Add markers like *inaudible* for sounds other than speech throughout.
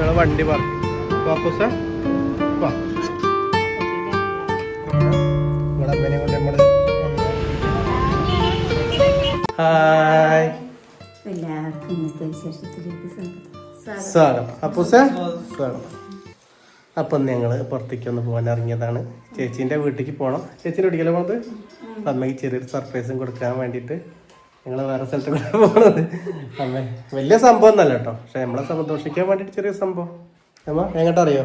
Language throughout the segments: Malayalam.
ഞങ്ങളെ വണ്ടി പാർക്ക് വാപ്പൂസ വാ. ഇവിടെ അമ്മേനെ കൊണ്ട് നമ്മൾ ഹായ്. എല്ലാവർക്കും ഇന്നത്തെ വിശേഷത്തിലേക്ക് സ്വാഗതം. സ്വാഗതം. അപ്പൂസ സ്വാഗതം. അപ്പം ഞങ്ങൾ പുറത്തേക്ക് ഒന്ന് പോകാൻ ഇറങ്ങിയതാണ്. ചേച്ചീന്റെ വീട്ടിലേക്ക് പോകണം ചേച്ചീന്റെ വീട്ടിക്കല്ലേ പോണത്? അമ്മയ്ക്ക് ചെറിയൊരു സർപ്രൈസും കൊടുക്കാൻ വേണ്ടിയിട്ട്. ഞങ്ങൾ വേറെ സ്ഥലത്ത് കൂടെ പോകണത് അമ്മേ വലിയ സംഭവം എന്നല്ല കേട്ടോ. പക്ഷെ നമ്മളെ സന്തോഷിക്കാൻ വേണ്ടിയിട്ട് ചെറിയ സംഭവം. അമ്മ എങ്ങോട്ടറിയോ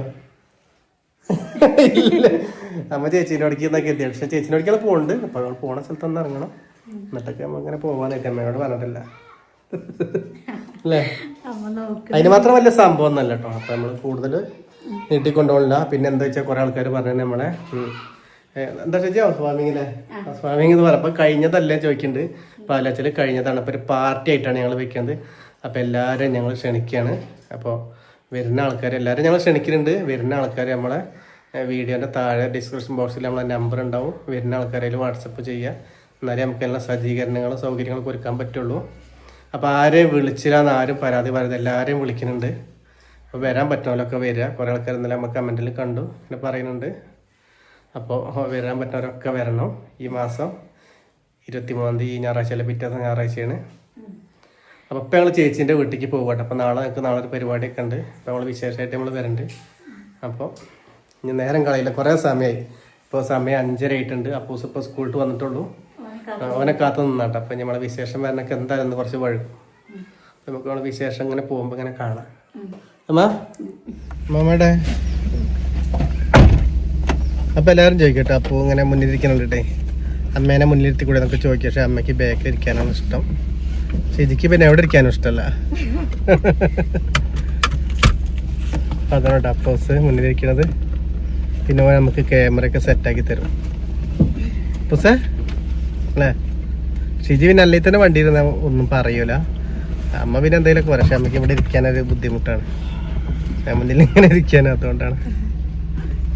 ഇല്ല. അമ്മ ചേച്ചീന്റെ അടുക്കി എന്നൊക്കെ എത്തിയാണ് പക്ഷെ ചേച്ചീന്റെ അവിടേക്കാണ് പോകുന്നുണ്ട് അപ്പോൾ അവൾ പോണ സ്ഥലത്ത് ഒന്ന് ഇറങ്ങണം. എന്നിട്ടൊക്കെ അമ്മ അങ്ങനെ പോകാനായിട്ട് അമ്മയോട് പറഞ്ഞിട്ടില്ല. അല്ലേ? അതിന് മാത്രം വലിയ സംഭവം എന്നല്ല കേട്ടോ. അപ്പൊ നമ്മൾ കൂടുതൽ നീട്ടിക്കൊണ്ടുപോകില്ല പിന്നെ എന്താ വെച്ചാൽ കുറെ ആൾക്കാർ പറഞ്ഞു നമ്മളെ എന്താ ചേച്ചി ഹൗസ് വാമിങ്ങിലെ? ഹൗസ് എന്ന് കഴിഞ്ഞതല്ലേ ചോദിക്കുന്നുണ്ട് പാലാച്ചിൽ കഴിഞ്ഞ അപ്പോൾ ഒരു പാർട്ടി ആയിട്ടാണ് ഞങ്ങൾ വെക്കുന്നത്. അപ്പോൾ എല്ലാവരും ഞങ്ങൾ ക്ഷണിക്കുകയാണ് അപ്പോൾ വരുന്ന ആൾക്കാർ എല്ലാവരും ഞങ്ങൾ ക്ഷണിക്കുന്നുണ്ട്. വരുന്ന ആൾക്കാർ നമ്മളെ വീഡിയോന്റെ താഴെ ഡിസ്ക്രിപ്ഷൻ ബോക്സിൽ നമ്മളെ നമ്പർ ഉണ്ടാവും. വരുന്ന ആൾക്കാരെ വാട്സപ്പ് ചെയ്യുക എന്നാലേ നമുക്ക് എല്ലാ സജ്ജീകരണങ്ങളും സൗകര്യങ്ങളും ഒരുക്കാൻ പറ്റുള്ളൂ. അപ്പോൾ ആരെയും വിളിച്ചില്ലാന്ന് ആരും പരാതി പറയുന്നത് എല്ലാവരെയും വിളിക്കുന്നുണ്ട്. അപ്പോൾ വരാൻ പറ്റുന്നവരൊക്കെ വരിക. കുറേ ആൾക്കാർ ഇന്നലെ നമ്മൾ കമന്റിൽ കണ്ടു. പിന്നെ പറയുന്നുണ്ട്. അപ്പോൾ വരാൻ പറ്റുന്നവരൊക്കെ വരണം ഈ മാസം. ഇരുപത്തി മൂന്നാം തീയതി ഞായറാഴ്ച അല്ലെ പിറ്റേ ഞായറാഴ്ചയാണ്. അപ്പോൾ ഇപ്പം ഞങ്ങൾ ചേച്ചീന്റെ വീട്ടിലേക്ക് പോകട്ടെ അപ്പോൾ നാളെ ഞങ്ങൾക്ക് നാളെ ഒരു പരിപാടിയൊക്കെ ഉണ്ട്. അപ്പോൾ നമ്മൾ വിശേഷമായിട്ട് നമ്മൾ വരണ്ട്. അപ്പോൾ ഇനി നേരം കളയില്ല. കുറേ സമയമായി ഇപ്പോൾ സമയം അഞ്ചര ആയിട്ടുണ്ട്. അപ്പൂസ് ഇപ്പോൾ സ്കൂളിൽ വന്നിട്ടുള്ളൂ. അവനെ കാത്തു നിന്നാട്ടെ. അപ്പം നമ്മളെ വിശേഷം വരണൊക്കെ എന്തായാലും കുറച്ച് വഴുക്കും നമുക്ക് നമ്മളെ വിശേഷം ഇങ്ങനെ പോകുമ്പോൾ ഇങ്ങനെ കാണാം. അമ്മ? അമ്മമ്മയുടെ അപ്പം എല്ലാവരും ചോദിക്കട്ടെ അപ്പോൾ ഇങ്ങനെ മുന്നിലിരിക്കണുണ്ടേ അമ്മേനെ മുന്നിലിരുത്തി കൂടെ നമുക്ക് ചോദിക്കാം. പക്ഷെ അമ്മയ്ക്ക് ബാക്കിൽ ഇരിക്കാനാണ് ഇഷ്ടം. ശരിക്ക് പിന്നെ എവിടെ ഇരിക്കാനും ഇഷ്ടമല്ല അതാണ് കേട്ടോ മുന്നിലിരിക്കണത്. പിന്നെ നമുക്ക് ക്യാമറ ഒക്കെ സെറ്റാക്കി തരും. പുസേ? അല്ലേ? ഷിജി പിന്നെ അല്ലെങ്കിൽ തന്നെ വണ്ടി ഇരുന്ന ഒന്നും പറയൂല. അമ്മ പിന്നെ എന്തെങ്കിലുമൊക്കെ പറയാം. പക്ഷെ അമ്മയ്ക്ക് ഇവിടെ ഇരിക്കാനൊരു ബുദ്ധിമുട്ടാണ്. ഞാൻ മുന്നിൽ ഇങ്ങനെ ഇരിക്കാനും അതുകൊണ്ടാണ്.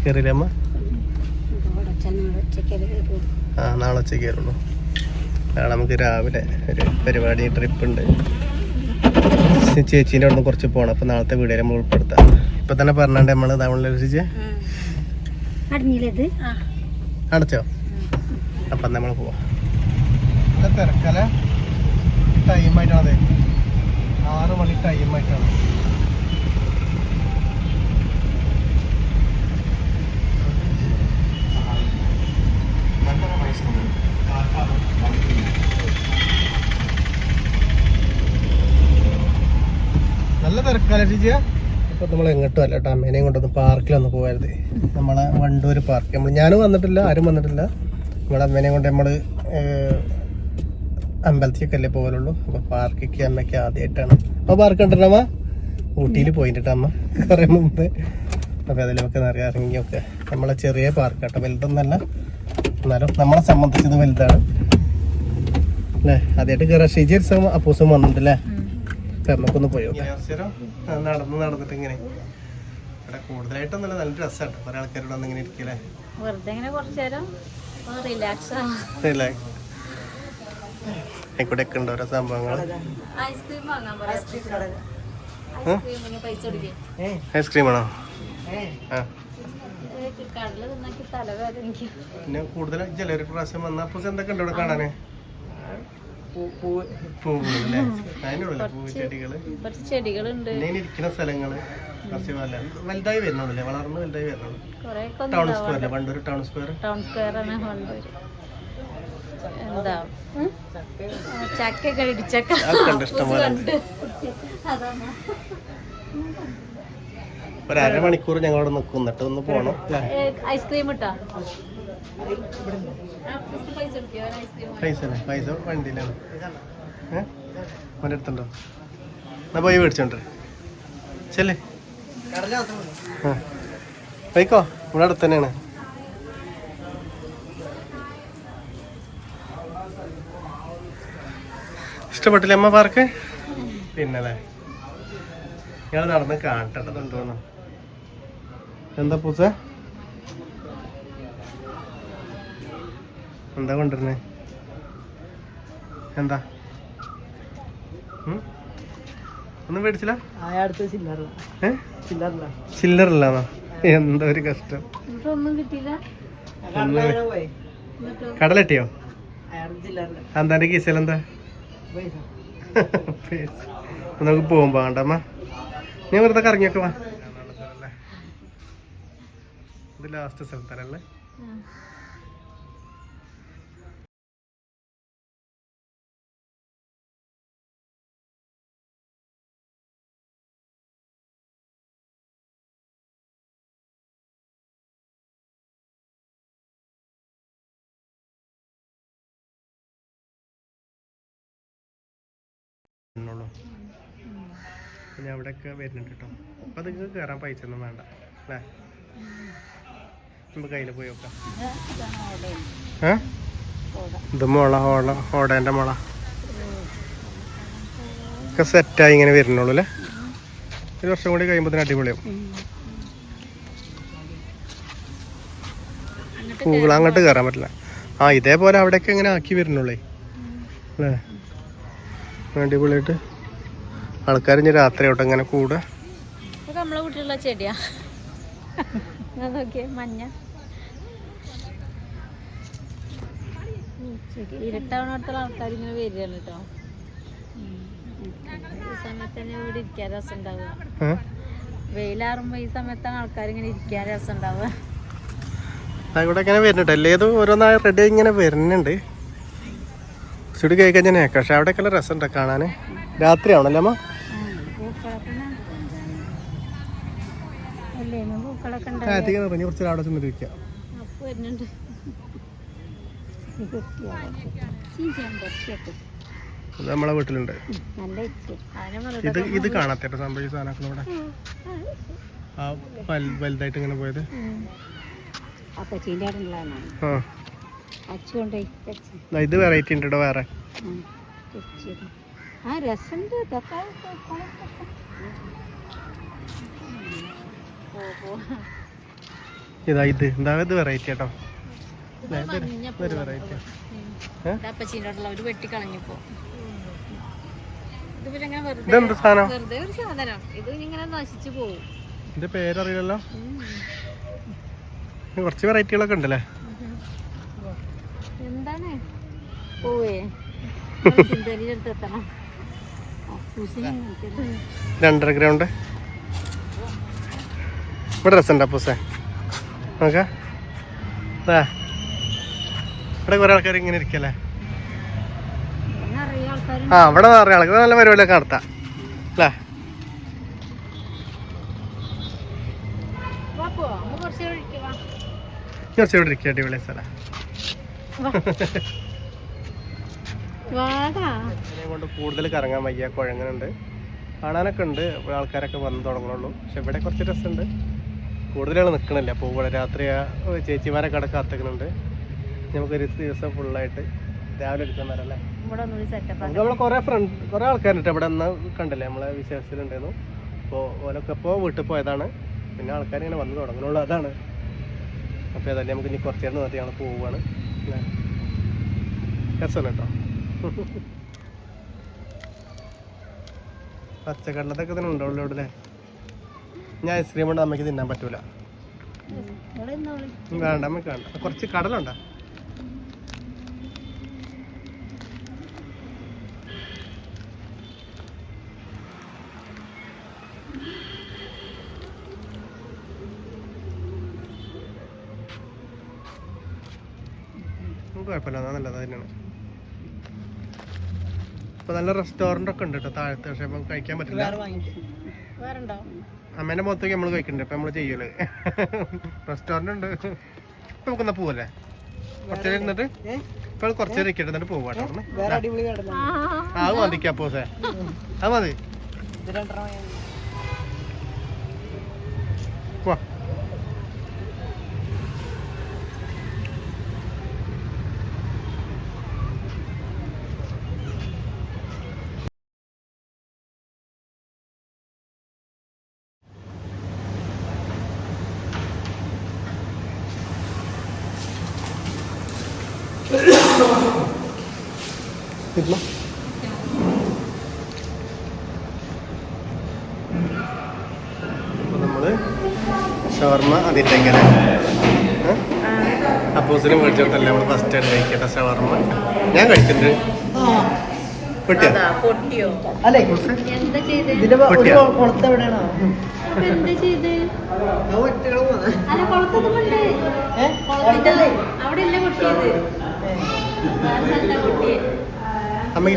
കയറിയില്ല അമ്മ? ആ നാളെ ഉച്ചയ്ക്ക് വരുള്ളൂ നാളെ നമുക്ക് രാവിലെ ഒരു പരിപാടി ട്രിപ്പ് ഉണ്ട് ചേച്ചീന്റെ അവിടെ നിന്ന് കുറച്ച് പോകണം അപ്പോൾ നാളത്തെ വീഡിയോ നമ്മൾ ഉൾപ്പെടുത്താം. ഇപ്പം തന്നെ പറഞ്ഞാണ്ട് നമ്മൾ തമിഴിൽ രസിച്ച് അടങ്ങിയില്ലത് അടച്ചോ? അപ്പം നമ്മൾ പോവാം. തിരക്കല ടൈമായിട്ടാണ് ആറ് മണി ടൈമായിട്ടാണ് നല്ല ചേച്ചിയാ ഇപ്പൊ നമ്മൾ എങ്ങോട്ടും അല്ല കേട്ടോ. അമ്മേനെയും കൊണ്ടൊന്ന് പാർക്കിലൊന്ന് പോകരുത്. നമ്മളെ വണ്ടൂർ പാർക്ക് നമ്മൾ ഞാനും വന്നിട്ടില്ല ആരും വന്നിട്ടില്ല. നമ്മളെ അമ്മേനെയും കൊണ്ട് നമ്മൾ ഏഹ്, അമ്പലത്തിലേക്ക് അല്ലേ പോകലുള്ളൂ. അപ്പൊ പാർക്കിക്ക് അമ്മയ്ക്ക് ആദ്യമായിട്ടാണ് അപ്പൊ പാർക്ക് ഉണ്ടല്ലോ അമ്മ? ഊട്ടിയിൽ പോയിട്ട് അമ്മ. കുറെ മുമ്പ്. അപ്പൊ അതിലൊക്കെ നിറയെ ഇറങ്ങിയൊക്കെ. നമ്മളെ ചെറിയ പാർക്ക് കേട്ടോ. വലുതൊന്നല്ല. എന്നാലും നമ്മളെ സംബന്ധിച്ചത് വലുതാണ്. അല്ലേ? ആദ്യമായിട്ട് കയറാൻ ഷിജി അപ്പൂസും വന്നിട്ടുണ്ടല്ലേ നമുക്കൊന്ന് പോയോ നടന്ന് നടന്നിട്ട് ഇങ്ങനെ. ഇവിടെ കൂടുതലായിട്ടൊന്നുമില്ല നല്ല രസമാണ് കുറെ ആൾക്കാരോട് വന്ന് ഇങ്ങനെ ഇരിക്കല്ലേ? വെറുതെ ഇങ്ങനെ കുറച്ചു നേരം റിലാക്സ് ഇവിടെ ഒക്കെ ഉണ്ട് ഓരോ സംഭവങ്ങൾ ഐസ്ക്രീം ആണോ? ആ. പിന്നെ കൂടുതൽ ചിലർ പ്രാവശ്യം വന്നപ്പോ എന്തൊക്കെ ഉണ്ട് ഇവിടെ കാണാന്? കുറച്ച് ചെടികളുണ്ട്. ഇരിക്കുന്ന സ്ഥലങ്ങൾ വലുതായി വരുന്നുണ്ടല്ലേ? വളർന്ന് വലുതായി വരുന്നുള്ളൂ. Town square Wandoor town square town square ആണ് കൊണ്ടുവരും എന്താ? ചക്കൊക്കെ ഇടിച്ചക്ക. ഒരു അരമണിക്കൂർ ഞങ്ങളവിടെ നിൽക്കും. എന്നിട്ട് ഒന്ന് പോണം ഐസ്ക്രീം ഇട്ടാ? പൈസ പൈസ വണ്ടിയിലാണ് ഏഹ് അവന്റെ അടുത്തുണ്ടോ? എന്നാ പോയി മേടിച്ചോണ്ട് ചെല്ലേ. ആ. പോയിക്കോ. ഇവിടെ അടുത്ത് തന്നെയാണ്. ഇഷ്ടപ്പെട്ടില്ല അമ്മ പാർക്ക്? പിന്നല്ലേ. ഞങ്ങൾ നടന്ന് കാണട്ടെന്നുണ്ടോന്ന് എന്താ പൂസ എന്താ കൊണ്ടുവരുന്നേ? എന്താ? ഒന്ന് മേടിച്ചില്ല ചില്ലറില്ലാന്നോ? എന്താ ഒരു കഷ്ടം. കടലെട്ടിയോ? എന്താ ചില്ലറ എന്താ നമുക്ക് പോകുമ്പോ വേണ്ടമ്മ ഞാൻ വെറുതെ കറങ്ങിയൊക്കെ വാ. ഇത് ലാസ്റ്റ് സ്ഥലത്തല്ലേ? എന്നുള്ളൂ പിന്നെ അവിടെയൊക്കെ വരുന്നുണ്ട് കേട്ടോ അപ്പൊ നിങ്ങൾക്ക് കയറാൻ പൈസ ഒന്നും വേണ്ട അല്ലേ? നമുക്ക് കയ്യിൽ പോയി നോക്കാം. ഇത് ഏ മുള ഹോള ഹോടേന്റെ മുള. ഒക്കെ സെറ്റായി ഇങ്ങനെ വരുന്നുള്ളൂ അല്ലേ? ഒരു വർഷം കൂടി കഴിയുമ്പോൾ അടിപൊളിയാവും. പൂള അങ്ങോട്ട് കയറാൻ പറ്റില്ല. ആ ഇതേപോലെ അവിടെയൊക്കെ ഇങ്ങനെ ആക്കി വരുന്നുള്ളേ അല്ലേ? അടിപൊളിയായിട്ട്. ആൾക്കാർ ഇനി രാത്രി ആവട്ടെ ഇങ്ങനെ കൂടെ. നമ്മളെ വീട്ടിലുള്ള ചെടിയാ. നോക്കിയേ മഞ്ഞ. ഇരുട്ടാവണത്തുള്ള ആൾക്കാർ ഇങ്ങനെ വരികയാണ് കേട്ടോ. ഈ സമയത്ത് തന്നെ ഇവിടെ ഇരിക്കാൻ രസം ഉണ്ടാവുക? വെയിലാറുമ്പോ ഈ സമയത്താണ് ആൾക്കാർ ഇങ്ങനെ ഇരിക്കാൻ രസം ഉണ്ടാവുക ഇവിടെ ഇങ്ങനെ വരുന്നുണ്ട്. അല്ലേതും ഓരോന്നായി റെഡി ഇങ്ങനെ വരുന്നുണ്ട്. ചുടി കഴിക്കഞ്ഞനെ കഴിഞ്ഞാൽ പക്ഷെ അവിടെയൊക്കെ നല്ല രസമുണ്ട് കാണാൻ രാത്രിയാണല്ലേ അമ്മ അല്ലേ പൂക്കളൊക്കെ ഉണ്ട് അധികം നിറഞ്ഞ് കുറച്ച് അവിടെ ചെന്ന് ഇരിക്കാം അപ്പ് വരുന്നുണ്ട് ഇത് നമ്മളെ വീട്ടിലുണ്ട് ഇത് ഇത് കാണാത്ത സംഭവം ഈ ഇവിടെ ആ വലുതായിട്ട് ഇങ്ങനെ പോയത് ആ ഇത് വെറൈറ്റി ഉണ്ട് വേറെ. ആ രസമുണ്ട് ഇതൊക്കെ ഇതാ ഇത്. എന്താ ഇത് വെറൈറ്റി കേട്ടോ ഇതൊരു വെറൈറ്റി ഇതെന്ത് സാധനം? വെറുതെ ഒരു സാധനം. ഇത് ഇങ്ങനെ നശിച്ചു പോകും ഇത് പേരറിയില്ലല്ലോ. കുറച്ച് വെറൈറ്റികളൊക്കെ ഉണ്ടല്ലേ? രണ്ടര *laughs* ഗ്രൗണ്ട് ഇവിടെ രസമുണ്ട് അപ്പൂസേ. നോക്കാം. ഇവിടെ കുറെ ആൾക്കാർ ഇങ്ങനെ ഇരിക്കല്ലേ? ആ ഇവിടെ നിറയെ ആൾക്കാർ നല്ല പരിപാടിയൊക്കെ നടത്താം. അല്ലേ? കുറച്ച് ഇവിടെ ഇരിക്കുക അടിപൊളി സ്ഥലം *laughs* കൊണ്ട് കൂടുതൽ കറങ്ങാൻ വയ്യ. കുഴങ്ങനുണ്ട്. കാണാനൊക്കെ ഉണ്ട്. ആൾക്കാരൊക്കെ വന്ന് തുടങ്ങുള്ളൂ പക്ഷെ ഇവിടെ കുറച്ച് രസമുണ്ട്. കൂടുതലാൾ നിൽക്കണില്ല അപ്പോൾ ഇവിടെ രാത്രി ചേച്ചിമാരെ ചേച്ചിമാരൊക്കെ അവിടെ കാത്തുക്കുന്നുണ്ട്. നമുക്കൊരു ദിവസം ഫുള്ളായിട്ട് രാവിലെ എടുക്കാൻ വരാം അല്ലേ? നമുക്ക് നമ്മളെ കുറേ ഫ്രണ്ട് കുറേ ആൾക്കാരുണ്ട്. ഇവിടെ നിന്ന് കണ്ടില്ലേ? നമ്മളെ വിശ്വാസത്തിലുണ്ടായിരുന്നു അപ്പോൾ ഓലൊക്കെ ഇപ്പോൾ വീട്ടിൽ പോയതാണ്. പിന്നെ ആൾക്കാർ ഇങ്ങനെ വന്ന് തുടങ്ങുന്നുള്ളൂ. അതാണ്. അപ്പോൾ ഏതായാലും നമുക്ക് ഇനി കുറച്ച് നേരം നിർത്തി ഞങ്ങൾ പോവുകയാണ്. രസമല്ലോ രസമാണ് കേട്ടോ. *laughs* പച്ചക്കടലത്തൊക്കെ തന്നെ ഉണ്ടാവുള്ളൂ ഇവിടെ ഞാൻ ഐസ്ക്രീം കൊണ്ട് അമ്മയ്ക്ക് തിന്നാൻ പറ്റൂല. വേണ്ട അമ്മയ്ക്ക് വേണ്ട. കുറച്ച് കടലുണ്ടോ? കുഴപ്പമില്ല നല്ലത് തന്നെയാണ് ഇപ്പൊ നല്ല റെസ്റ്റോറന്റ് ഒക്കെ ഉണ്ട് കേട്ടോ താഴത്ത് പക്ഷെ കഴിക്കാൻ പറ്റില്ല. അമ്മേന്റെ മുഖത്തേക്ക് നമ്മൾ കഴിക്കണ്ടേ? നമ്മൾ ചെയ്യൽ? റെസ്റ്റോറന്റ് ഉണ്ട് നമുക്കെന്നാ പോവല്ലേ? കുറച്ചേരം ഇരുന്നിട്ട്? ഇപ്പൊ കുറച്ചേരം ഇരിക്കട്ടെ എന്നിട്ട് പോവാട്ടോ അത് മതി പോസേ. അത് മതി. ഷവർമ്മ അതിന്റെ എങ്ങനെ അപ്പൂസിനും മേടിച്ചോട്ടല്ലേ നമ്മൾ ഫസ്റ്റ് ആയിട്ട് കഴിക്കട്ടെ ഷവർമ്മ ഞാൻ കഴിച്ചിട്ടുണ്ട് അമ്മയ്ക്ക് പൊട്ടിയോ?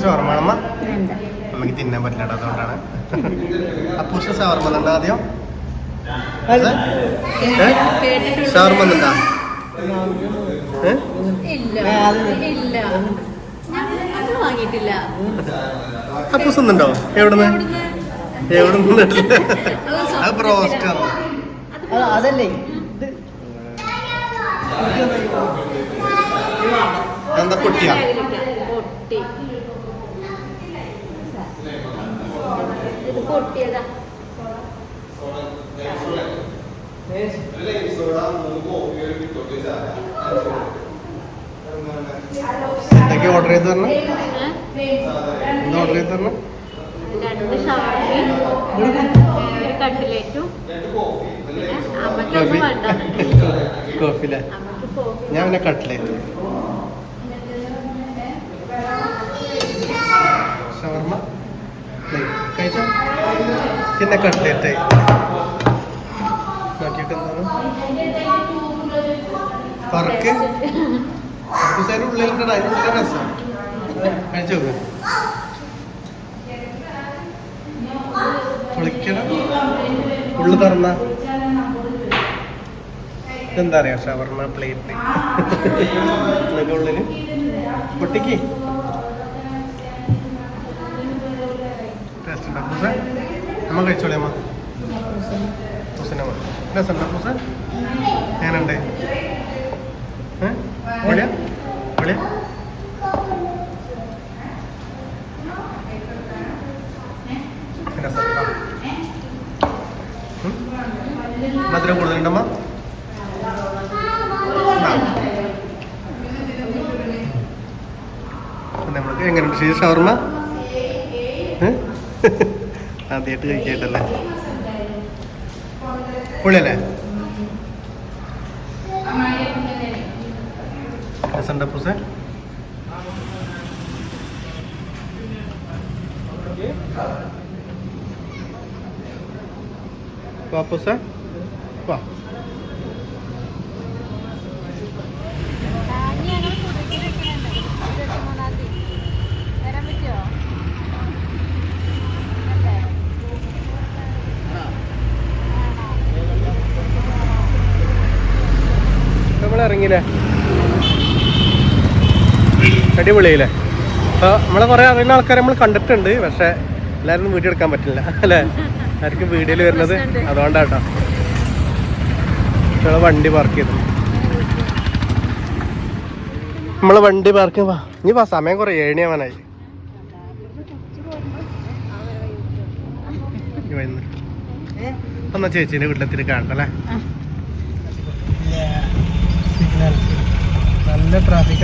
ഷവർമ്മ അമ്മയ്ക്ക് തിന്നാൻ പറ്റില്ല അതുകൊണ്ടാണ്. അപ്പൂസ് ഷവർമ്മ ഉണ്ടാദ്യം ആദ്യം? അത്? വാങ്ങിയിട്ടില്ല. അപ്പൂസ് തിന്നുണ്ടോ എവിടുന്ന്? എവിടെ അതല്ലേ. എന്താ കുട്ടിയാ പൊട്ടിയതാ. എന്തൊക്കെ ഓർഡർ ചെയ്ത് തരണം? എന്താ ഓർഡർ ചെയ്ത് തരണം രണ്ട് ഷവർമയും കട്ടിലേറ്റും കോഫിലെ? ഞാൻ പിന്നെ കട്ട്ലേറ്റ്. ഷവർമ്മ കഴിച്ചോ? പിന്നെ കട്ട്ലേറ്റ്. നോക്കിയിട്ട് എന്താണ് പറക്ക് ഉള്ളിൽ ഉള്ളിലുണ്ട് അതിനുള്ള രസം. കഴിച്ചു നോക്ക്. കുളിക്കണം. ഉള്ളു തുറന്ന. എന്താ പറയാ ഷവർമ്മ പ്ലേറ്റ്. ഉള്ളിൽ. പൊട്ടിക്ക്. ടേസ്റ്റ് ഉണ്ടോ പൂസ അമ്മ കഴിച്ചോളി രസമുണ്ടോ പൂസ എങ്ങനെയുണ്ട്? പൊളിയാ? പൊളിയാ? മധുരം കൂടുതലുണ്ടമ്മ? നമ്മൾക്ക് ഷവർമ്മ *laughs* ആദ്യമായിട്ട് കഴിക്കട്ടല്ലേ പൊളിയല്ലേ പ്രസന്റ് പൂസേ വാ പൂസേ വാ. ഇറങ്ങിയില്ലേ? അടിപൊളിയില്ലേ? അപ്പോൾ നമ്മളെ കുറേ അറിയുന്ന ആൾക്കാരെ നമ്മൾ കണ്ടിട്ടുണ്ട് പക്ഷെ എല്ലാവരും വീഡിയോ എടുക്കാൻ പറ്റില്ല അല്ലേ? ആർക്കും വീഡിയോയിൽ വരുന്നത് അതുകൊണ്ടാട്ടോ. നമ്മളെ വണ്ടി പാർക്ക് ചെയ്തു. നമ്മളെ വണ്ടി പാർക്ക് ഇനി വാ സമയം കുറേ ഏണിയാവാനായി? എന്നാ ചേച്ചീന്റെ വീട്ടിലെത്തിരി കാണട്ടല്ലേ നല്ല ട്രാഫിക്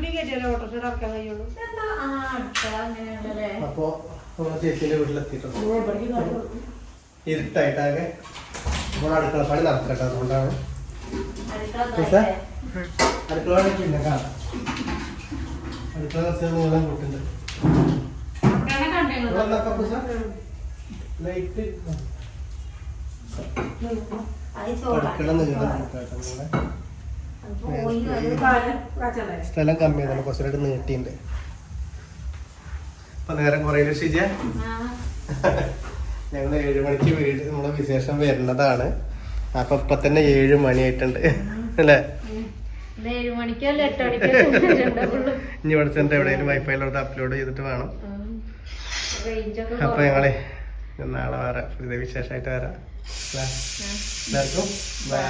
കുറച്ചുകൂടി കയറ്റിയാലേ ഓട്ടോറിക്ഷ ഇറക്കാൻ കഴിയുള്ളൂ. അപ്പോ ചേച്ചീന്റെ വീട്ടിലെത്തിയിട്ടുണ്ട്. ഇരുട്ടായിട്ടാകെ നമ്മൾ അടുക്കള പണി നടക്കട്ടെ അതുകൊണ്ടാണ്. അടുക്കള പണിക്ക് പിന്നെ കാണാം. അടുക്കള കുറച്ച് മൂലം കൂട്ടുണ്ട്? ലൈറ്റ് അടുക്കള നീളം കൂട്ടാട്ടോ നിങ്ങളെ സ്ഥലം കമ്മിയായതാണ് കുറച്ചുകൂടെ നീട്ടിണ്ട് അപ്പൊ നേരം കുറേ ഷിജ? ഞങ്ങൾ ഏഴു മണിക്ക് വീട് നമ്മളെ വിശേഷം വരുന്നതാണ്. അപ്പൊ ഇപ്പൊ തന്നെ ഏഴു മണിയായിട്ടുണ്ട്. അല്ലേ? ഇനി ഇവിടെ ചെന്നിട്ട് എവിടെയെങ്കിലും വൈഫൈയിലോട്ട് അപ്ലോഡ് ചെയ്തിട്ട് വേണം. അപ്പൊ ഞങ്ങളെ നാളെ വേറെ പുതിയ വിശേഷമായിട്ട് വരാം. എല്ലാവർക്കും ബൈ